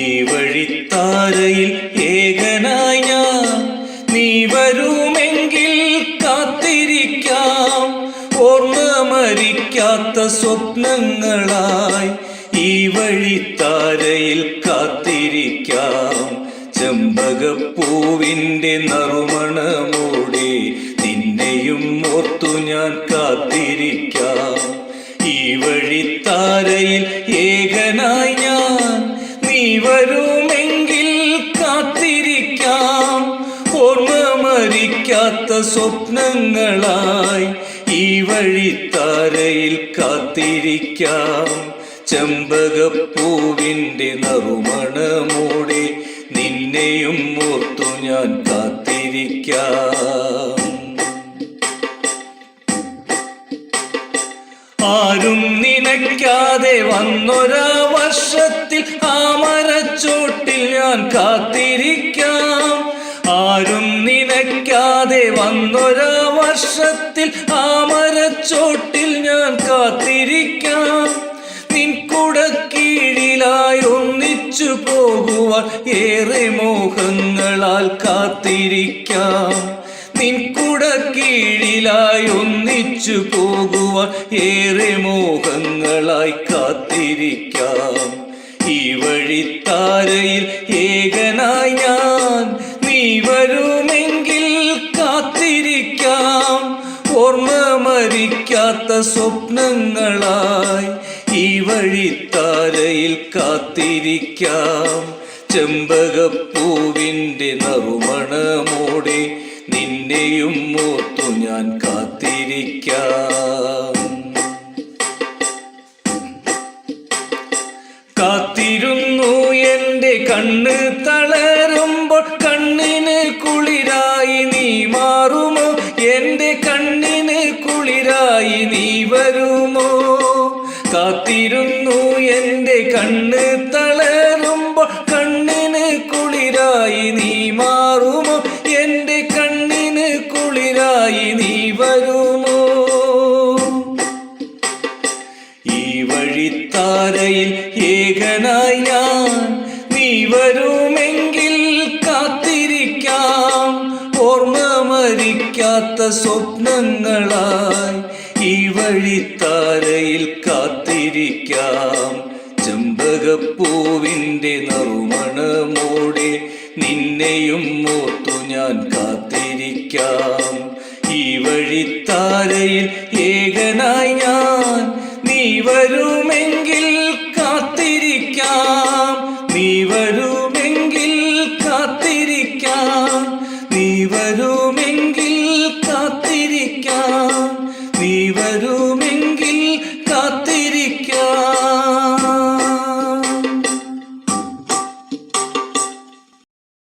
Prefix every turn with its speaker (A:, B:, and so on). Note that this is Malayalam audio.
A: ഈ വഴിത്താരയിൽ ഏകനായി ഞാൻ. നീ വരുമെങ്കിൽ കാത്തിരിക്കാം. ഓർമ്മ മരിക്കാത്ത സ്വപ്നങ്ങളായി ഈ വഴിത്താരയിൽ കാത്തിരിക്കാം. ചെമ്പകപ്പൂവിന്റെ നറുമണമോടെ നിന്നെയും ഓർത്തു ഞാൻ കാത്തിരിക്കാം. ഈ വഴിത്താരയിൽ ഏകനായി വരുമെങ്കിൽ കാത്തിരിക്കാം. ഓർമ്മ മരിക്കാത്ത സ്വപ്നങ്ങളായി ഈ വഴിത്താരയിൽ കാത്തിരിക്കാം. ചെമ്പകപ്പൂവിന്റെ നറുമണമോടെ നിന്നെയും ഓർത്തു ഞാൻ കാത്തിരിക്കാം. ആരും നിനയ്ക്കാതെ വന്നൊരാ വർഷത്തിൽ ആ മരച്ചോട്ടിൽ ഞാൻ കാത്തിരിക്കാം. ആരും നിനയ്ക്കാതെ വന്നൊരാ വർഷത്തിൽ ആ മരച്ചോട്ടിൽ ഞാൻ കാത്തിരിക്കാം. നിൻ കുട കീഴിലായി ഒന്നിച്ചു പോകുവാൻ ഏറെ മോഹങ്ങളാൽ കാത്തിരിക്കാം. നിൻ കുട കീഴിലായി ഒന്നിച്ചു പോകുവാൻ ഏറെ മോഹങ്ങളായി കാത്തിരിക്കാം. ഈ വഴിത്താരയിൽ ഏകനായി ഞാൻ നീ വരുമെങ്കിൽ കാത്തിരിക്കാം. ഓർമ്മ മരിക്കാത്ത സ്വപ്നങ്ങളായി ഈ വഴിത്താരയിൽ കാത്തിരിക്കാം. ചെമ്പകപ്പൂവിന്റെ നറുമണമോടെ നിന്നെയും ഓർത്തു ഞാൻ കാത്തിരിക്കാം. കാത്തിരുന്നു എന്റെ കണ്ണ് തളരുമ്പോൾ കണ്ണിന് കുളിരായി നീ മാറുമോ? എന്റെ കണ്ണിന് കുളിരായി നീ വരുമോ? കാത്തിരുന്നു എന്റെ കണ്ണ് തളരുമ്പോൾ വരുമോ? ഈ വഴിത്താരയിൽ ഏകനായി ഞാൻ നീ വരുമെങ്കിൽ കാത്തിരിക്കാം. ഓർമ്മ മരിക്കാത്ത സ്വപ്നങ്ങളായി ഈ വഴിത്താരയിൽ കാത്തിരിക്കാം. ചെമ്പകപ്പൂവിന്റെ നറുമണമോടെ നിന്നെയും ഓർത്തു ഞാൻ കാത്തിരിക്കാം. വഴിത്താരയിൽ ഏകനായി ഞാൻ. നീ വരുമെങ്കിൽ കാത്തിരിക്കാം. നീ വരുമെങ്കിൽ കാത്തിരിക്കാം. നീ വരുമെങ്കിൽ കാത്തിരിക്കാം. നീ വരൂ